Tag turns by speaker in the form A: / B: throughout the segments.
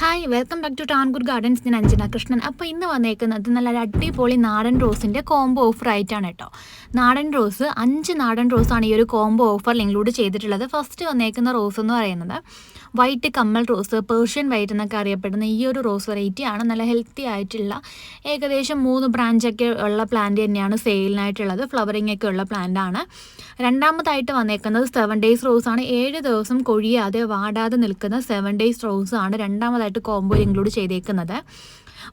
A: Hi welcome back to ടാൻകൂർ gardens ഞാൻ അഞ്ജന കൃഷ്ണൻ. അപ്പോൾ ഇന്ന് വന്നേക്കുന്നത് നല്ല അടിപൊളി നാടൻ റോസിന്റെ കോംബോ ഓഫർ ആയിട്ടാണ് കേട്ടോ. നാടൻ റോസ് അഞ്ച് നാടൻ റോസാണ് ഈ ഒരു കോംബോ ഓഫറിൽ ഇൻക്ലൂഡ് ചെയ്തിട്ടുള്ളത്. ഫസ്റ്റ് വന്നേക്കുന്ന റോസ് എന്ന് പറയുന്നത് വൈറ്റ് കമ്മൽ റോസ് പേർഷ്യൻ വൈറ്റ് എന്നൊക്കെ അറിയപ്പെടുന്ന ഈ ഒരു റോസ് വെറൈറ്റി ആണ്. നല്ല ഹെൽത്തി ആയിട്ടുള്ള ഏകദേശം മൂന്ന് ബ്രാഞ്ചൊക്കെ ഉള്ള പ്ലാന്റ് തന്നെയാണ് സെയിലിനായിട്ടുള്ളത് ഫ്ലവറിംഗ് ഒക്കെ ഉള്ള പ്ലാന്റ് ആണ്. രണ്ടാമതായിട്ട് വന്നേക്കുന്നത് സെവൻ ഡേയ്സ് റോസ് ആണ്. ഏഴ് ദിവസം കൊഴിയാതെ വാടാതെ നിൽക്കുന്ന സെവൻ ഡേയ്സ് റോസ് ആണ് രണ്ടാമതായിട്ട് കോംബോ ഇൻക്ലൂഡ് ചെയ്തേക്കുന്നത്.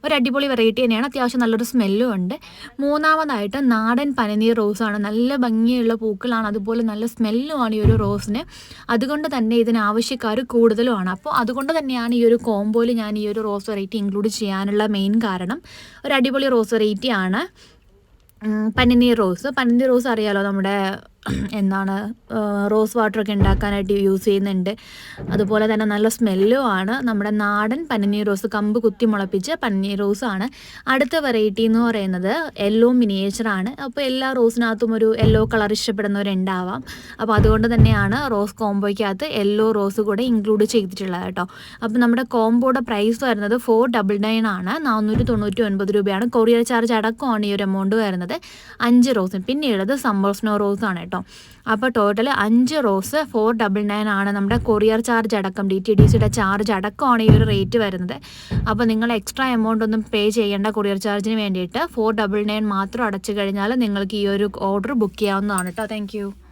A: ഒരു അടിപൊളി വെറൈറ്റി തന്നെയാണ്. അത്യാവശ്യം നല്ലൊരു സ്മെല്ലും ഉണ്ട്. മൂന്നാമതായിട്ട് നാടൻ പനിനീർ റോസാണ് നല്ല ഭംഗിയുള്ള പൂക്കളാണ്. അതുപോലെ നല്ല സ്മെല്ലുമാണ് ഈ ഒരു റോസിന് അതുകൊണ്ട് തന്നെ ഇതിന് ആവശ്യക്കാർ കൂടുതലുമാണ് അപ്പോൾ അതുകൊണ്ട് തന്നെയാണ് ഈ ഒരു കോംബോയിൽ ഞാൻ ഈ ഒരു റോസ് വെറൈറ്റി ഇൻക്ലൂഡ് ചെയ്യാനുള്ള മെയിൻ കാരണം. ഒരു അടിപൊളി റോസ് വെറൈറ്റി ആണ്. പനിനീർ റോസ് പനിനീർ റോസ് അറിയാലോ നമ്മുടെ എന്താണ് റോസ് വാട്ടർ ഒക്കെ ഉണ്ടാക്കാനായിട്ട് യൂസ് ചെയ്യുന്നുണ്ട്. അതുപോലെ തന്നെ നല്ല സ്മെല്ലും ആണ്. നമ്മുടെ നാടൻ പനിനീർ റോസ് കമ്പ് കുത്തി മുളപ്പിച്ച് പനിനീർ റോസ് ആണ്. അടുത്ത വെറൈറ്റി എന്ന് പറയുന്നത് യെല്ലോ മിനിയേച്ചറാണ് അപ്പോൾ എല്ലാ റോസിനകത്തും ഒരു യെല്ലോ കളർ ഇഷ്ടപ്പെടുന്നവരുണ്ടാവാം. അപ്പോൾ അതുകൊണ്ട് തന്നെയാണ് റോസ് കോംബോയ്ക്കകത്ത് യെല്ലോ റോസ് കൂടെ ഇൻക്ലൂഡ് ചെയ്തിട്ടുള്ളത് കേട്ടോ. അപ്പോൾ നമ്മുടെ കോംബോയുടെ പ്രൈസ് വരുന്നത് ഫോർ ഡബിൾ നയൻ ആണ്. നാനൂറ്റി തൊണ്ണൂറ്റി ഒൻപത് രൂപയാണ്. കൊറിയർ ചാർജ് അടക്കമാണ് ഈ ഒരു എമൗണ്ട് വരുന്നത്. അഞ്ച് റോസ് പിന്നെയുള്ളത് സമ്മർ സ്നോ റോസ് ആണ് കേട്ടോ അപ്പോൾ ടോട്ടൽ അഞ്ച് റോസ് ഫോർ ഡബിൾ നയൻ ആണ് നമ്മുടെ കൊറിയർ ചാർജ് അടക്കം ഡി ടി ഡി സിയുടെ ചാർജ് അടക്കമാണ് ഈ ഒരു റേറ്റ് വരുന്നത്. അപ്പോൾ നിങ്ങൾ എക്സ്ട്രാ എമൗണ്ട് ഒന്നും പേ ചെയ്യേണ്ട കൊറിയർ ചാർജിന് വേണ്ടിയിട്ട് ഫോർ ഡബിൾ നയൻ മാത്രം അടച്ചു കഴിഞ്ഞാൽ നിങ്ങൾക്ക് ഈ ഒരു ഓർഡർ ബുക്ക് ചെയ്യാവുന്നതാണ് കേട്ടോ താങ്ക്